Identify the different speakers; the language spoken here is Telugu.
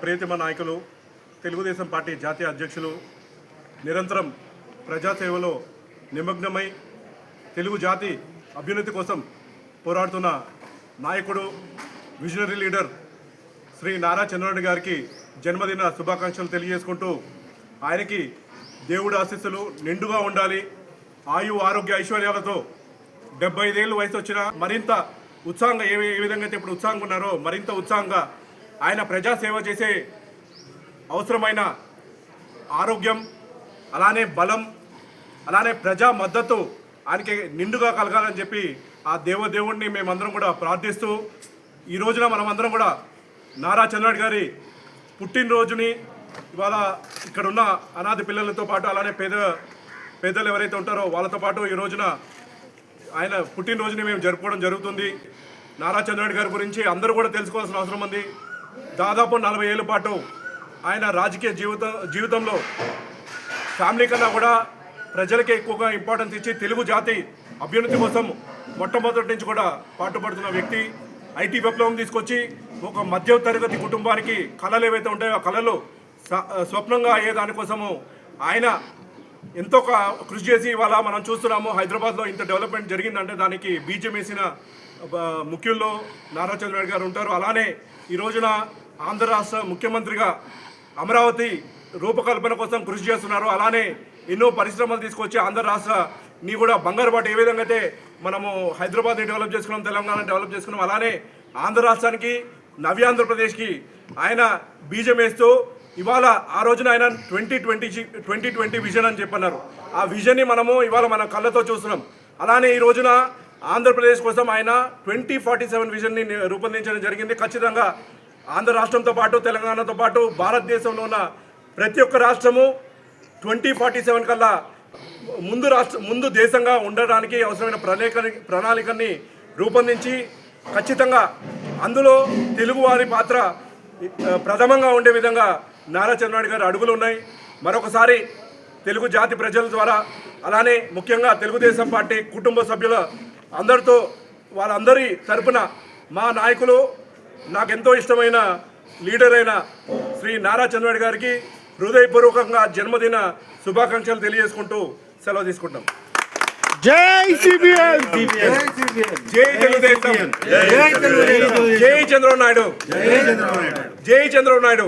Speaker 1: ప్రియతమ నాయకులు తెలుగుదేశం పార్టీ జాతీయ అధ్యక్షులు నిరంతరం ప్రజాసేవలో నిమగ్నమై తెలుగు జాతి అభ్యున్నతి కోసం పోరాడుతున్న నాయకుడు విజనరీ లీడర్ శ్రీ నారా చంద్రబాబు గారికి జన్మదిన శుభాకాంక్షలు తెలియజేసుకుంటూ ఆయనకి దేవుడి ఆశీస్సులు నిండుగా ఉండాలి. ఆయు ఆరోగ్య ఐశ్వర్యాలతో డెబ్బై ఐదేళ్ళు వయసు వచ్చిన మరింత ఉత్సాహంగా ఏ ఏ విధంగా అయితే ఇప్పుడు ఉత్సాహంగా ఉన్నారో మరింత ఉత్సాహంగా ఆయన ప్రజాసేవ చేసే అవసరమైన ఆరోగ్యం అలానే బలం అలానే ప్రజా మద్దతు ఆయనకి నిండుగా కలగాలని చెప్పి ఆ దేవదేవుణ్ణి మేమందరం కూడా ప్రార్థిస్తూ ఈ రోజున మనమందరం కూడా నారా చంద్రబాబు గారి పుట్టినరోజుని ఇవాళ ఇక్కడున్న అనాథ పిల్లలతో పాటు అలానే పేద పేదలు ఎవరైతే ఉంటారో వాళ్ళతో పాటు ఈ రోజున ఆయన పుట్టినరోజుని మేము జరుపుకోవడం జరుగుతుంది. నారా చంద్రబాబు గారి గురించి అందరూ కూడా తెలుసుకోవాల్సిన అవసరం ఉంది. దాదాపు నలభై ఏళ్ళ పాటు ఆయన రాజకీయ జీవిత జీవితంలో ఫ్యామిలీ కన్నా కూడా ప్రజలకి ఎక్కువగా ఇంపార్టెన్స్ ఇచ్చి తెలుగు జాతి అభ్యున్నతి కోసం మొట్టమొదటి నుంచి కూడా పాటుపడుతున్న వ్యక్తి. ఐటీ విప్లవం తీసుకొచ్చి ఒక మధ్య తరగతి కుటుంబానికి కళలు ఏవైతే ఉంటాయో ఆ కళలు స్వప్నంగా అయ్యే దానికోసము ఆయన ఎంతో కృషి చేసి ఇవాళ మనం చూస్తున్నాము హైదరాబాద్లో ఇంత డెవలప్మెంట్ జరిగిందంటే దానికి బీజం వేసిన ముఖ్యుల్లో నారా చంద్రబాబు గారు ఉంటారు. అలానే ఈ రోజున ఆంధ్ర రాష్ట్ర ముఖ్యమంత్రిగా అమరావతి రూపకల్పన కోసం కృషి చేస్తున్నారు. అలానే ఎన్నో పరిశ్రమలు తీసుకొచ్చి ఆంధ్ర రాష్ట్ర నీ కూడా బంగారు బాట ఏ విధంగా అయితే మనము హైదరాబాద్ని డెవలప్ చేసుకున్నాం తెలంగాణ డెవలప్ చేసుకున్నాం అలానే ఆంధ్ర రాష్ట్రానికి నవ్యాంధ్రప్రదేశ్కి ఆయన బీజం వేస్తూ ఇవాళ ఆ రోజున ఆయన twenty twenty twenty twenty vision అని చెప్పన్నారు. ఆ విజన్ని మనము ఇవాళ మన కళ్ళతో చూస్తున్నాం. అలానే ఈ రోజున ఆంధ్రప్రదేశ్ కోసం ఆయన ట్వంటీ ఫార్టీ సెవెన్ విజన్ని రూపొందించడం జరిగింది. ఖచ్చితంగా ఆంధ్ర రాష్ట్రంతో పాటు తెలంగాణతో పాటు భారతదేశంలో ఉన్న ప్రతి ఒక్క రాష్ట్రము ట్వంటీ ఫార్టీ సెవెన్ కల్లా ముందు రాష్ట్ర ముందు దేశంగా ఉండడానికి అవసరమైన ప్రణాళిక ప్రణాళికని రూపొందించి ఖచ్చితంగా అందులో తెలుగువారి పాత్ర ప్రథమంగా ఉండే విధంగా నారా చంద్రబాబు గారి అడుగులు ఉన్నాయి. మరొకసారి తెలుగు జాతి ప్రజల ద్వారా అలానే ముఖ్యంగా తెలుగుదేశం పార్టీ కుటుంబ సభ్యుల అందరితో వాళ్ళందరి తరపున మా నాయకులు నాకెంతో ఇష్టమైన లీడర్ అయిన శ్రీ నారా చంద్రబాబు గారికి హృదయపూర్వకంగా జన్మదిన శుభాకాంక్షలు తెలియజేసుకుంటూ సెలవు తీసుకుంటాం
Speaker 2: జై సిబిఎన్.
Speaker 1: జై తెలుగుదేశం. జై చంద్రబాబు నాయుడు. జై చంద్రబాబు నాయుడు.